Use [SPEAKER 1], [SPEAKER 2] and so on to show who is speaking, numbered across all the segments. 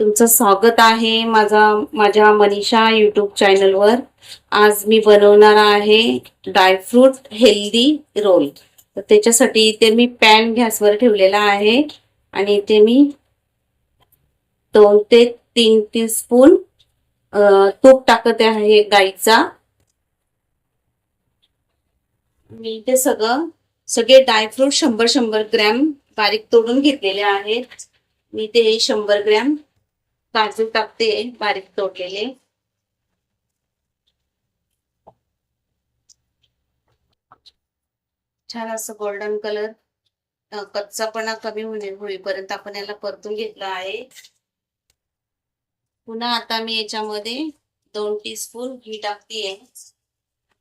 [SPEAKER 1] तुमचं स्वागत आहे माझा माझ्या मनीषा यूट्यूब चॅनलवर आज मी बनवणार आहे ड्रायफ्रूट हेल्दी रोल तर त्याच्यासाठी इथे मी पॅन गॅसवर ठेवलेला आहे आणि इथे मी दोन ते तीन टी स्पून तूप टाकत आहे गाईचा. मी ते सगळं सगळे ड्रायफ्रूट शंभर शंभर ग्रॅम बारीक तोडून घेतलेले आहेत. मी ते शंभर ग्रॅम काजू टाकते बारीक तोडलेले. छान असं गोल्डन कलर कच्चापणा कमी होणे होईपर्यंत आपण याला परतून घेतला आहे. पुन्हा आता मी याच्यामध्ये दोन टीस्पून घी टाकते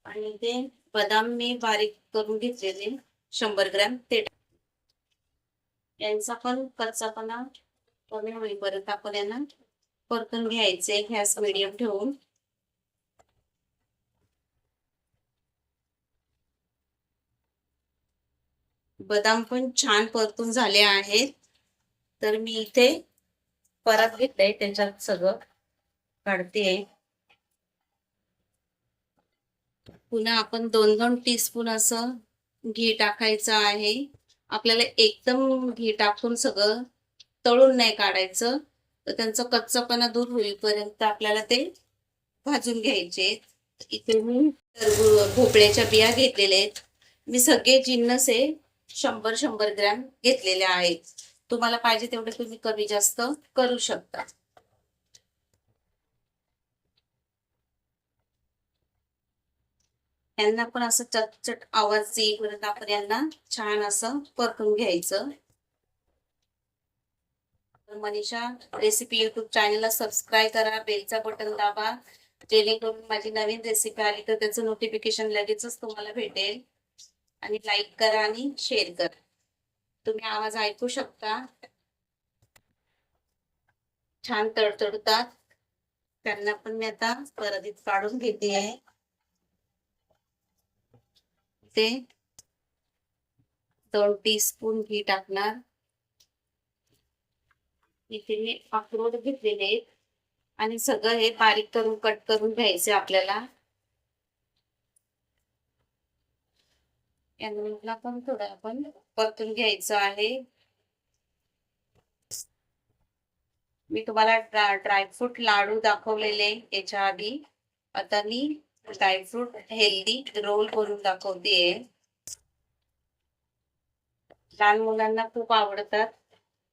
[SPEAKER 1] आणि ते बदाम मी बारीक करून घेतलेले शंभर ग्रॅम. ते यांचा पण कच्चापणा कमी होईपर्यंत आपण यांना परतून घ्यायचे. गॅस मिडियम ठेवून. बदाम पण छान परतून झाले आहेत. तर मी इथे परत घेतलंय. त्याच्यात सगळं काढते पुन्हा आपण दोन दोन टीस्पून असं घी टाकायचं आहे. आपल्याला एकदम घी टाकून सगळं तळून नाही काढायचं तर त्यांचा कच्चापणा दूर होईपर्यंत आपल्याला ते भाजून घ्यायचे. इथे मी भोपळ्याच्या बिया घेतलेल्या आहेत. मी सगळे जिन्नस हे शंभर शंभर ग्रॅम घेतलेले आहेत. तुम्हाला पाहिजे तेवढे तुम्ही कमी जास्त करू शकता. यांना पण असं चटचट आवाज येईपर्यंत आपण यांना छान असं परतून घ्यायचं. मनीषा रेसिपी युट्यूब चॅनलला सबस्क्राईब करा बेलचा बटन दाबा जेणेकरून माझी नवीन रेसिपी आली तर त्याचं नोटिफिकेशन लगेचच तुम्हाला भेटेल. आणि लाईक करा आणि शेअर करा. तुम्ही आवाज ऐकू शकता. छान तडतडतात. त्यांना पण मी आता परदीत काढून घेते आहे ते दोन टीस्पून घी टाकणार. इथे मी अक्रोड घेतलेले आहेत. आणि सगळं हे बारीक करून कट करून घ्यायचे आपल्याला. यांना पण थोडं आपण परतून घ्यायचं आहे. मी तुम्हाला ड्रायफ्रूट लाडू दाखवलेले याच्या आधी. आता मी ड्रायफ्रूट हेल्दी रोल करून दाखवते लहान मुलांना खूप आवडतात.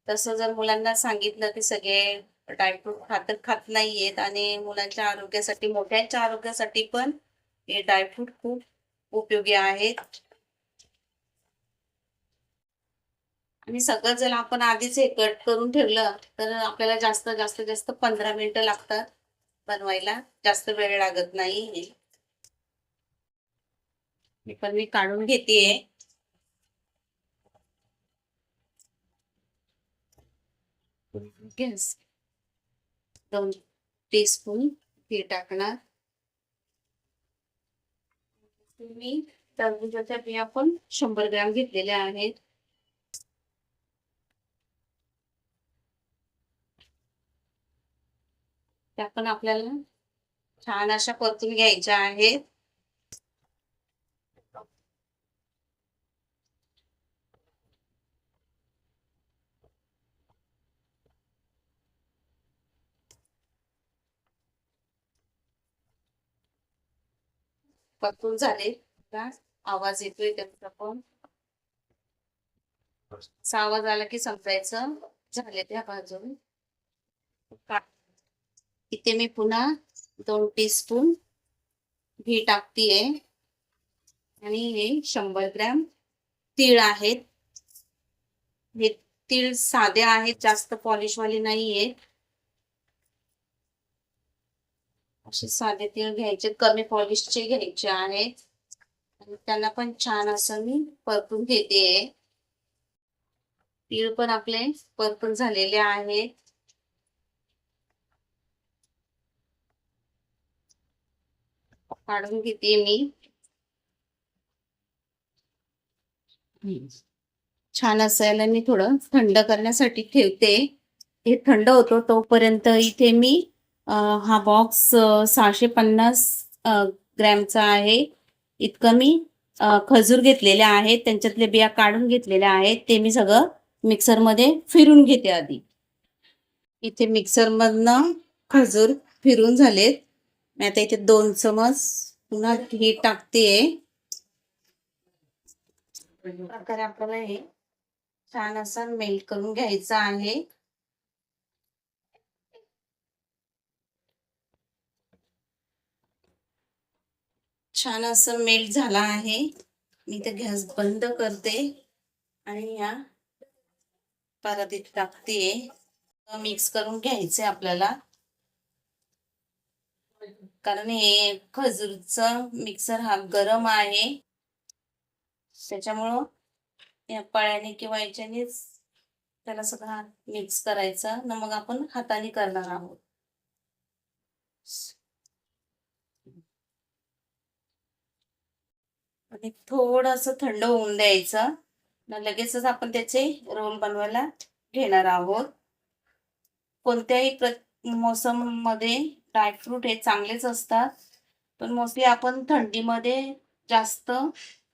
[SPEAKER 1] तसं जर मुलांना सांगितलं की सगळे ड्रायफ्रूट खात खात नाहीयेत आणि मुलांच्या आरोग्यासाठी मोठ्यांच्या आरोग्यासाठी पण हे ड्रायफ्रूट खूप उपयोगी आहेत. आणि सगळं जर आपण आधीच हे कट करून ठेवलं तर आपल्याला जास्त जास्त जास्त पंधरा मिनिटं लागतात बनवायला. जास्त वेळ लागत नाही. मी पण मी काढून घेते गॅस दोन टीस्पून घी टाकणार. मी टरबूजाच्या बिया पण शंभर ग्रॅम घेतलेल्या आहेत. त्या पण आपल्याला छान अशा परतून घ्यायच्या आहेत. परतून झाले. आवाज येतोय त्यांचा पण. असा आवाज आला की समजायचं झाले त्या भाजून इथे मी पुन्हा दोन टीस्पून घी टाकतीये. आणि हे शंभर ग्रॅम तीळ आहेत. हे तीळ साधे आहेत जास्त पॉलिशवाले नाही आहेत असे साधे तीळ घ्यायचे कमी पॉलिशचे घ्यायचे आहेत आणि त्यांना पण छान असं मी परतून घेते. तीळ पण आपले परतून झालेले आहेत काढून घेते मी. छान असायला मी थोडं थंड करण्यासाठी ठेवते. हे थंड होतो तोपर्यंत इथे मी हा बॉक्स सहाशे पन्नास ग्रॅमचा आहे. इतकं मी खजूर घेतलेले आहेत. त्यांच्यातले बिया काढून घेतलेल्या आहेत. ते मी सगळं मिक्सरमध्ये फिरून घेते आधी. इथे मिक्सरमधनं खजूर फिरून झालेत. मी आता इथे दोन चमच पुन्हा घी टाकतेय प्रकारे आपल्याला हे छान असं मेल्ट करून घ्यायचं आहे. छान असं मेल्ट झाला आहे. मी ते गॅस बंद करते आणि या परातीत टाकते मिक्स करून घ्यायचे आपल्याला. कारण हे खजूरचं मिक्सर हा गरम आहे. त्याच्यामुळं या पळ्याने किंवा याच्यानेच त्याला सगळं मिक्स करायचा. ना मग आपण हाताने करणार आहोत. आणि थोडस थंड होऊन द्यायचं. लगेचच आपण त्याचे रोल बनवायला घेणार आहोत. कोणत्याही प्र मोसममध्ये ड्रायफ्रूट हे चांगलेच असतात. पण मोस्टली आपण थंडीमध्ये जास्त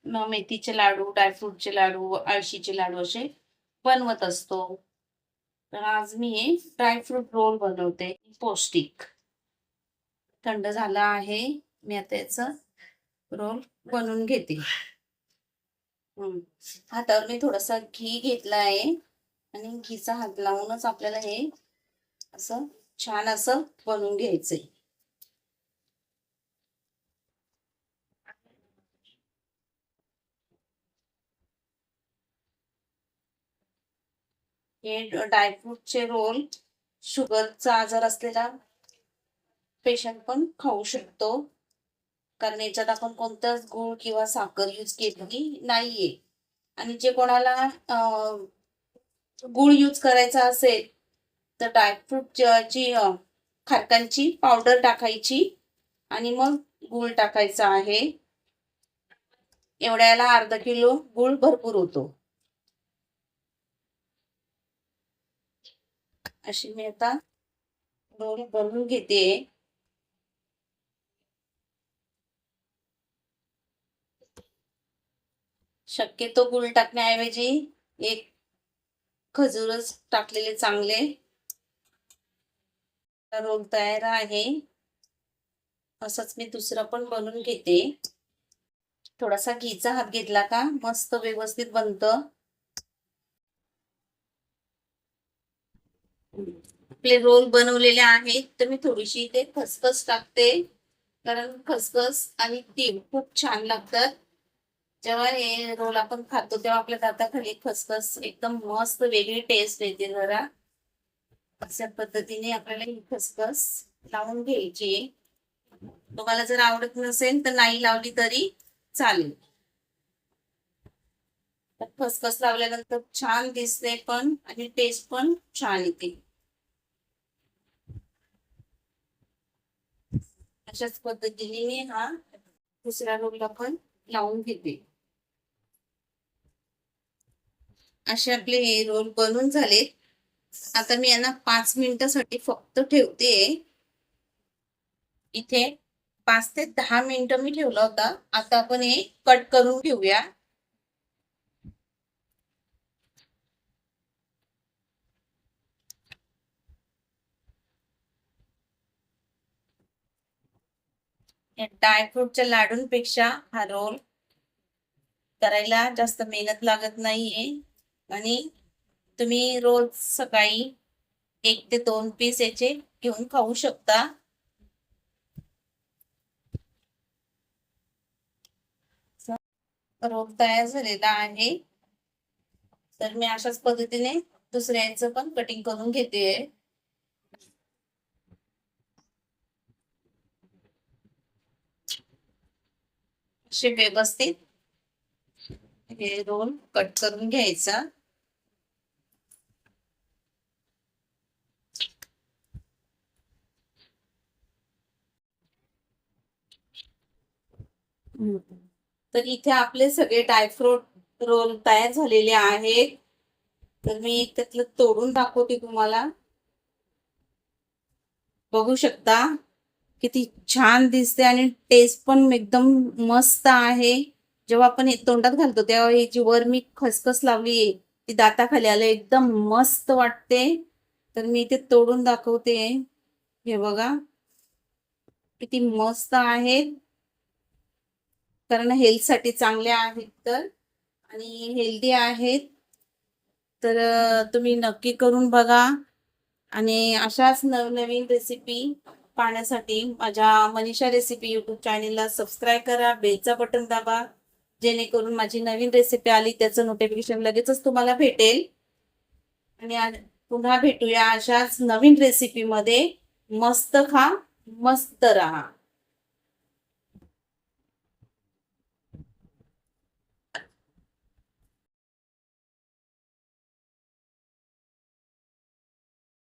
[SPEAKER 1] मेथीचे लाडू ड्रायफ्रूटचे लाडू अळशीचे लाडू असे बनवत असतो. तर आज मी हे ड्रायफ्रूट रोल बनवते पौष्टिक. थंड झाला आहे. मी आता याचं रोल बनवून घेते. हम्म. हातावर मी थोडासा घी घेतला आहे. आणि घीचा हात लावूनच आपल्याला हे असं छान असं बनवून घ्यायचंय. हे ड्रायफ्रूटचे रोल शुगरचा आजार असलेला पेशंट पण खाऊ शकतो. कारण याच्यात आपण कोणताच गुळ किंवा साखर यूज केलेली नाहीये. आणि जे कोणाला गुळ यूज करायचा असेल तर ड्रायफ्रूट ची खारकांची पावडर टाकायची आणि मग गुळ टाकायचा आहे. एवढ्याला अर्धा किलो गुळ भरपूर होतो. अशी मी आता दोन बनवून घेते. शक्यतो गुळ टाकण्याऐवजी एक खजूरच टाकलेले चांगले. रोल तयार आहे. असंच मी दुसरं पण बनवून घेते. थोडासा घीचा हात घेतला का मस्त व्यवस्थित बनत. आपले रोल बनवलेले आहेत तर मी थोडीशी इथे खसखस टाकते. कारण खसखस आणि तीळ खूप छान लागतात. जेव्हा हे रोल आपण खातो तेव्हा आपल्या दाताखाली खसखस एकदम मस्त वेगळी टेस्ट येते जरा. अशा पद्धतीने आपल्याला ही खसखस लावून घ्यायची तुम्हाला जर आवडत नसेल तर नाही लावली तरी चालेल. खसखस लावल्यानंतर छान दिसते पण आणि टेस्ट पण छान येते. अशाच पद्धतीने मी हा दुसऱ्या रोगला पण लावून घेते. असे आपले हे रोल बनून झाले आता मी यांना पाच मिनिटासाठी फक्त ठेवते. इथे पाच ते दहा मिनिटं मी ठेवला होता. आता आपण हे कट करून घेऊया. ड्रायफ्रूटच्या लाडूंपेक्षा हा रोल करायला जास्त मेहनत लागत नाहीये. आणि तुम्ही रोज सकाळी एक ते दोन पीस याचे घेऊन खाऊ शकता. रोप तयार झालेला आहे. तर मी अशाच पद्धतीने दुसऱ्यांचं पण कटिंग करून घेते. असे व्यवस्थित हे रोल कट करून घ्यायचा. तर इथे आपले सगळे ड्रायफ्रूट रोल तयार झालेले आहेत. तर मी त्यातलं तोडून दाखवते तुम्हाला. बघू शकता किती छान दिसते आणि टेस्ट पण एकदम मस्त आहे. जेव्हा आपण हे तोंडात घालतो तेव्हा ही जी वर मी खसखस लावली ती दाताखाली आलं एकदम मस्त वाटते. तर मी इथे तोडून दाखवते. हे बघा किती मस्त आहेत कारण हेल्थसाठी चांगल्या आहेत तर. आणि हेल्दी आहेत. तर तुम्ही नक्की करून बघा. आणि अशाच नवनवीन रेसिपी पाहण्यासाठी माझ्या मनीषा रेसिपी यूट्यूब चॅनेलला सबस्क्राईब करा. बेलचा बटन दाबा. जेणेकरून माझी नवीन रेसिपी आली त्याचं नोटिफिकेशन लगेचच तुम्हाला भेटेल. आणि पुन्हा भेटूया अशाच नवीन रेसिपीमध्ये मस्त खा मस्त राहा.